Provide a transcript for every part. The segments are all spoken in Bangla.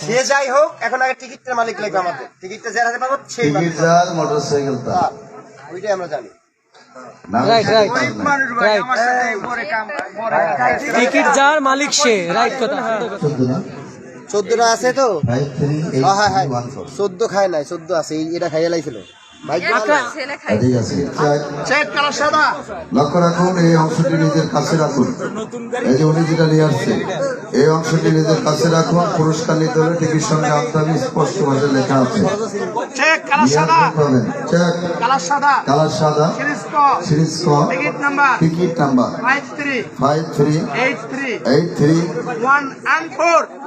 সে যাই হোক এখন আগে টিকিটটার মালিক লাগবে আমাদের। টিকিটটা যার হাতে পাবো সেই মালিক মোটরসাইকেল হ্যাঁ, ওইটাই আমরা জানি। টিকিট যার মালিক সে রাইট কথা। চোদ্দটা আছে তো? হ্যাঁ হ্যাঁ। হ্যাঁ চোদ্দ খায় নাই চোদ্দ আছে এই- এটা খাইয়ে লাইছিল। আছে লক্ষ্য রাখুন এই অংশটি নিজের কাছে রাখুন। এই যে উনি যেটা নিয়ে আসছে এই অংশটি নিজের কাছে রাখুন। পুরস্কার নিতে হলে টিকিট সঙ্গে হবে স্পষ্ট ভাষায় লেখা আছে। কালার সাদা। সিরিজ ক ticket number. Five three. Eight three.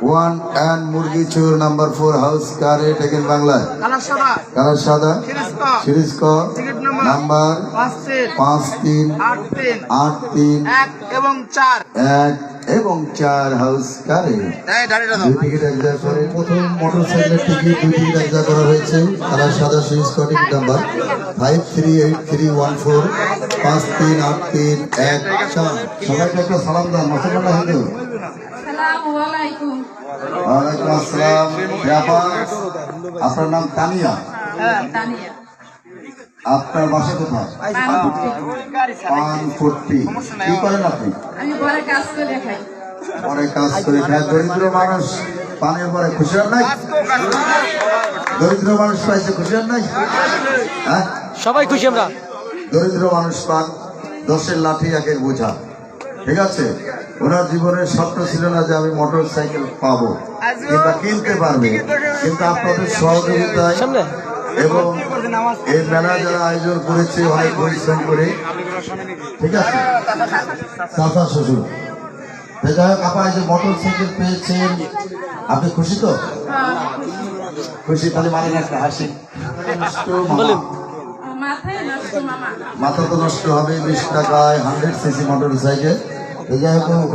One and মুরগি চোর number four house car taken বাংলায়। কালার সাদা। কালার সাদা। সিরিজ নাম্বার পাঁচ তিন আট তিন আট তিন এক এবং চার। এক এবং চার হাউস কারে টিকিট একজা প্রথম মোটর সাইকেলের টিকিট দুই টিকিট একজা করা হয়েছে। তারা সাদা সিরিজ ক ticket number five three eight three one four পাঁচ তিন আট তিন এক চার। সবাইকে একটা সালাম দান মুসলমান হিন্দু আলাইকুম ওয়ালাইকুম আসসালাম আপনার নাম তানিয়া? তানিয়া। আপনার বাসা কোথায়? পান ফুটটি। কি করেন আপনি? আমি পরে কাজ করে খাই। পরে কাজ করে খায় দরিদ্র মানুষ পানের পরে খুশি হন নাই? দরিদ্র মানুষ পাইছে খুশি হন নাই? হ্যাঁ? সবাই খুশি আমরা। দরিদ্র মানুষ পান দশের লাঠি একের বোঝা। ঠিক আছে? ওনার জীবনের স্বপ্ন ছিল না যে আমি মোটর সাইকেল পাবো কিংবা কিনতে পারবে। কিন্তু আপনাদের সহযোগিতায় এবং এই মেলা যারা আয়োজন করেছে, অনেক পরিশ্রম করে। ঠিক আছে? চাচা শ্বশুর যাই হোক, আপা যে মোটর সাইকেল পেয়েছেন, আপনি খুশি তো? খুশি, তাহলে মানে একটা হাসি। মাথা তো নষ্ট হবে, বিশ টাকায় হান্ড্রেড সিসি মোটর সাইকেল যাই হোক